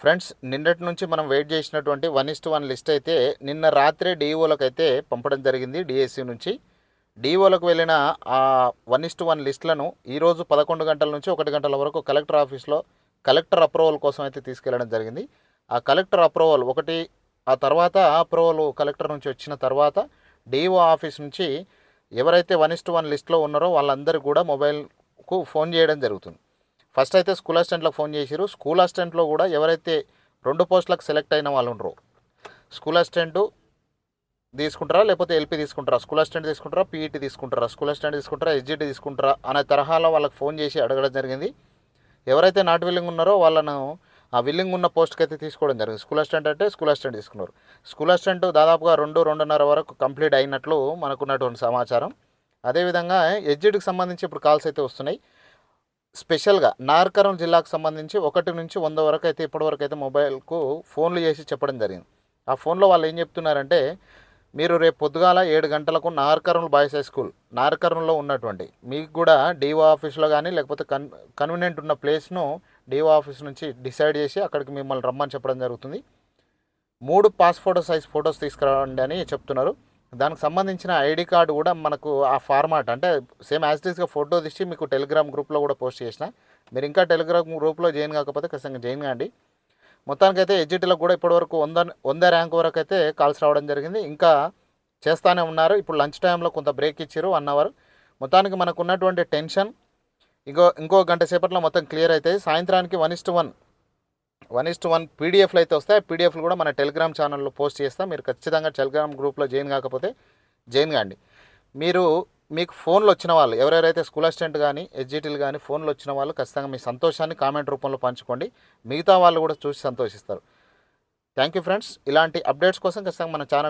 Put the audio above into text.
Friends నిన్నటి నుంచి మనం వెయిట్ చేసినటువంటి వన్ ఇస్ట్ వన్ లిస్ట్ అయితే నిన్న రాత్రే డిఈఓలకు అయితే పంపడం జరిగింది డిఎస్సి నుంచి. డిఈఓలకు వెళ్ళిన ఆ వన్ ఇస్ట్ వన్ లిస్టులను ఈరోజు పదకొండు గంటల నుంచి ఒకటి గంటల వరకు కలెక్టర్ ఆఫీస్లో కలెక్టర్ అప్రూవల్ కోసం అయితే తీసుకెళ్ళడం జరిగింది. ఆ కలెక్టర్ అప్రూవల్ ఒకటి ఆ తర్వాత ఆ అప్రూవల్ కలెక్టర్ నుంచి వచ్చిన తర్వాత డిఓ ఆఫీస్ నుంచి ఎవరైతే వన్ ఇస్ట్ వన్ లిస్ట్లో ఉన్నారో వాళ్ళందరూ కూడా మొబైల్కు ఫోన్ చేయడం జరుగుతుంది. ఫస్ట్ అయితే స్కూల్ అసిస్టెంట్లకు ఫోన్ చేసిరు స్కూల్ అసిస్టెంట్లో కూడా ఎవరైతే రెండు పోస్టులకు సెలెక్ట్ అయిన వాళ్ళు ఉండరు స్కూల్ అసిస్టెంట్ తీసుకుంటారా లేకపోతే ఎల్పీ తీసుకుంటారా? స్కూల్ అసిస్టెంట్ తీసుకుంటారా? పీఈటీ తీసుకుంటారా? స్కూల్ అసిస్టెంట్ తీసుకుంటారా? ఎస్జిటి తీసుకుంటారా? అనే తరహాలో వాళ్ళకి ఫోన్ చేసి అడగడం జరిగింది. ఎవరైతే నాట్ విల్లింగ్ ఉన్నారో వాళ్ళను ఆ విల్లింగ్ ఉన్న పోస్ట్కి అయితే తీసుకోవడం జరిగింది. స్కూల్ అసిస్టెంట్ అంటే స్కూల్ అసిస్టెంట్ తీసుకున్నారు. స్కూల్ అసిస్టెంట్ దాదాపుగా రెండు రెండున్నర వరకు కంప్లీట్ అయినట్లు మనకున్నటువంటి సమాచారం. అదేవిధంగా ఎస్జిటికి సంబంధించి ఇప్పుడు కాల్స్ అయితే వస్తున్నాయి. స్పెషల్గా నార్కరం జిల్లాకు సంబంధించి ఒకటి నుంచి వంద వరకు అయితే ఇప్పటివరకు అయితే మొబైల్కు ఫోన్లు చేసి చెప్పడం జరిగింది. ఆ ఫోన్లో వాళ్ళు ఏం చెప్తున్నారంటే మీరు రేపు పొద్దుగాల ఏడు గంటలకు నార్కరంలో బాయ్స్ హై స్కూల్ నార్కరంలో ఉన్నటువంటి మీకు కూడా డిఓ ఆఫీస్లో కానీ లేకపోతే కన్ కన్వీనియంట్ ఉన్న ప్లేస్ను డిఓ ఆఫీస్ నుంచి డిసైడ్ చేసి అక్కడికి మిమ్మల్ని రమ్మని చెప్పడం జరుగుతుంది. మూడు పాస్పోర్ట్ సైజ్ ఫొటోస్ తీసుకురండి అని చెప్తున్నారు. దానికి సంబంధించిన ఐడి కార్డు కూడా మనకు ఆ ఫార్మాట్ అంటే సేమ్ యాజ్టీస్గా ఫోటో తీసి మీకు టెలిగ్రామ్ గ్రూప్లో కూడా పోస్ట్ చేసిన మీరు ఇంకా టెలిగ్రామ్ గ్రూప్లో జాయిన్ కాకపోతే ఖచ్చితంగా జాయిన్ కాండి. మొత్తానికైతే ఎడ్జిటీలకు కూడా ఇప్పటివరకు వంద వంద ర్యాంక్ వరకు అయితే కాల్స్ రావడం జరిగింది. ఇంకా చేస్తానే ఉన్నారు. ఇప్పుడు లంచ్ టైంలో కొంత బ్రేక్ ఇచ్చారు వన్ అవర్. మొత్తానికి మనకు ఉన్నటువంటి టెన్షన్ ఇంకో ఇంకో గంట సేపట్లో మొత్తం క్లియర్ అవుతాయి సాయంత్రానికి one is to one one is to one పీడిఎఫ్లు అయితే వస్తాయి. పీడిఎఫ్లు కూడా మన టెలిగ్రామ్ ఛానల్లో పోస్ట్ చేస్తాం. మీరు ఖచ్చితంగా టెలిగ్రామ్ గ్రూప్లో జాయిన్ కాకపోతే జాయిన్ కాండి. మీరు మీకు ఫోన్లు వచ్చిన వాళ్ళు ఎవరెవరైతే స్కూల్ అసిస్టెంట్ కానీ ఎస్జిటీలు కానీ ఫోన్లు వచ్చిన వాళ్ళు ఖచ్చితంగా మీ సంతోషాన్ని కామెంట్ రూపంలో పంచుకోండి. మిగతా వాళ్ళు కూడా చూసి సంతోషిస్తారు. Thank you friends. ఇలాంటి అప్డేట్స్ కోసం ఖచ్చితంగా మన ఛానల్